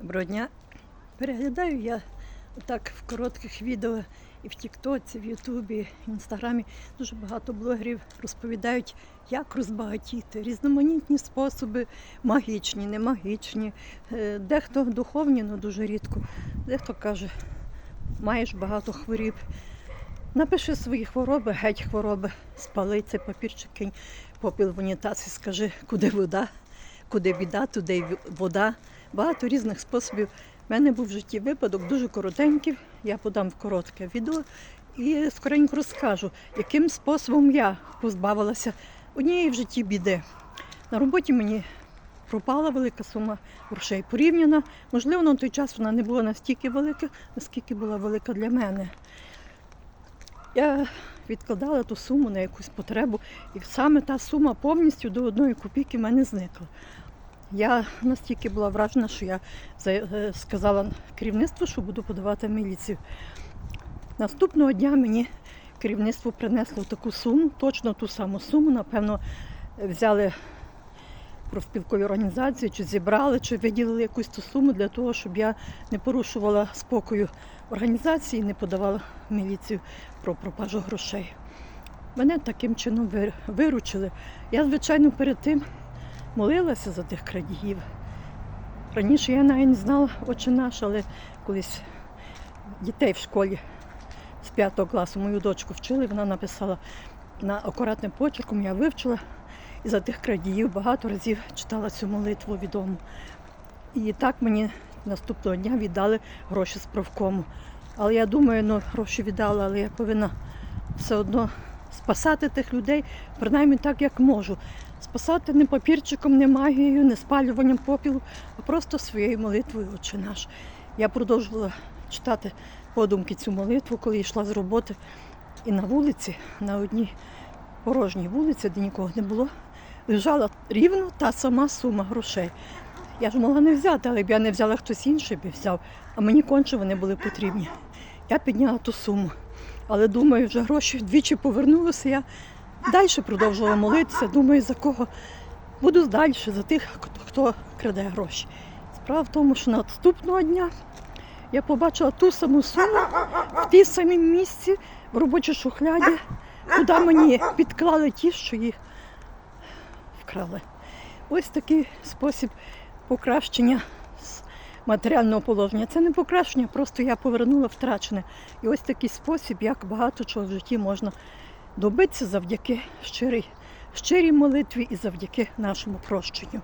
Доброго дня. Переглядаю я так в коротких відео і в Тіктоці, в Ютубі, в Інстаграмі. Дуже багато блогерів розповідають, як розбагатіти, різноманітні способи, магічні, не магічні. Е, Дехто духовні, але дуже рідко. Дехто каже, маєш багато хворіб. Напиши свої хвороби, геть хвороби, спали цей папірчик, кинь попіл в унітаз і скажи, куди вода, куди біда, туди вода. Багато різних способів. У мене був в житті випадок дуже коротенький. Я подам в коротке відео і скоренько розкажу, яким способом я позбавилася однієї в житті біди. На роботі мені пропала велика сума грошей порівняно. Можливо, на той час вона не була настільки велика, наскільки була велика для мене. Я відкладала ту суму на якусь потребу, і саме та сума повністю до одної копійки в мене зникла. Я настільки була вражена, що я е, сказала керівництву, що буду подавати в міліцію. Наступного дня мені керівництво принесло таку суму, точно ту саму суму. Напевно, взяли профспілкові організації, чи зібрали, чи виділили якусь ту суму для того, щоб я не порушувала спокою організації, не подавала в міліцію про пропажу грошей. Мене таким чином виручили. Я, звичайно, перед тим молилася за тих крадіїв. Раніше я навіть не знала очі наш, але колись дітей в школі з п'ятого класу мою дочку вчили, вона написала на акуратним почерком, я вивчила і за тих крадіїв багато разів читала цю молитву відому. І так мені наступного дня віддали гроші з правкому. Але я думаю, ну гроші віддала, але я повинна все одно спасати тих людей, принаймні так, як можу. Спасати не папірчиком, не магією, не спалюванням попілу, а просто своєю молитвою «Отче наш. Я продовжувала читати подумки цю молитву, коли йшла з роботи. І на вулиці, на одній порожній вулиці, де нікого не було, лежала рівно та сама сума грошей. Я ж могла не взяти, але б я не взяла хтось інший би взяв, а мені конче вони були потрібні. Я підняла ту суму. Але думаю, вже гроші вдвічі повернулися. Я далі продовжувала молитися. Думаю, за кого буду далі, за тих, хто- краде гроші. Справа в тому, що наступного дня я побачила ту саму суму в тій самій місці в робочій шухляді, куди мені підклали ті, що їх вкрали. Ось такий спосіб покращення матеріального положення. Це не покращення, просто я повернула втрачене. І ось такий спосіб, як багато чого в житті можна добитися завдяки щирій, щирій молитві і завдяки нашому прощенню.